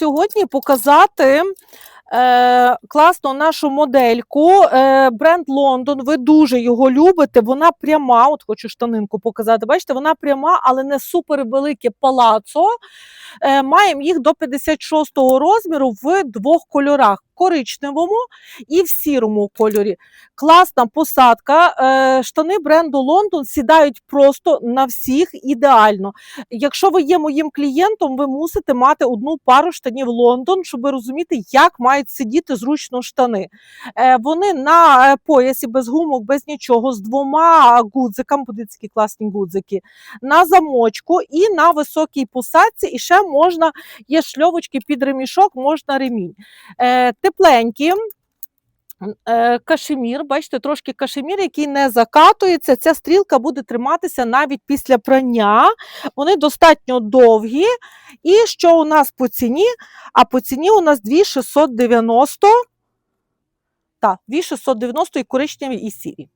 сьогодні показати е, класно нашу модельку. Е, бренд Лондон. Ви дуже його любите. Вона пряма. От хочу штанинку показати. Бачите, вона пряма, але не супер велике палацо. Е, маємо їх до 56 розміру в двох кольорах: коричневому і в сірому кольорі. Класна посадка. Е, штани бренду Лондон сідають просто на всіх ідеально. Якщо ви є моїм клієнтом, ви мусите мати одну пару штанів Лондон, щоб розуміти, як мають сидіти зручно штани. Е, вони на е, поясі без гумок, без нічого, з двома гудзиками, які класні гудзики, на замочку і на високій посадці. І ще можна, є шльовочки під ремішок, можна ремінь. Тепленькі. Е, Кашемір, бачите, трошки кашемір, який не закатується. Ця стрілка буде триматися навіть після прання. Вони достатньо довгі. І що у нас по ціні? А по ціні у нас 2690. Так, 2690 і коричневі, і сірі.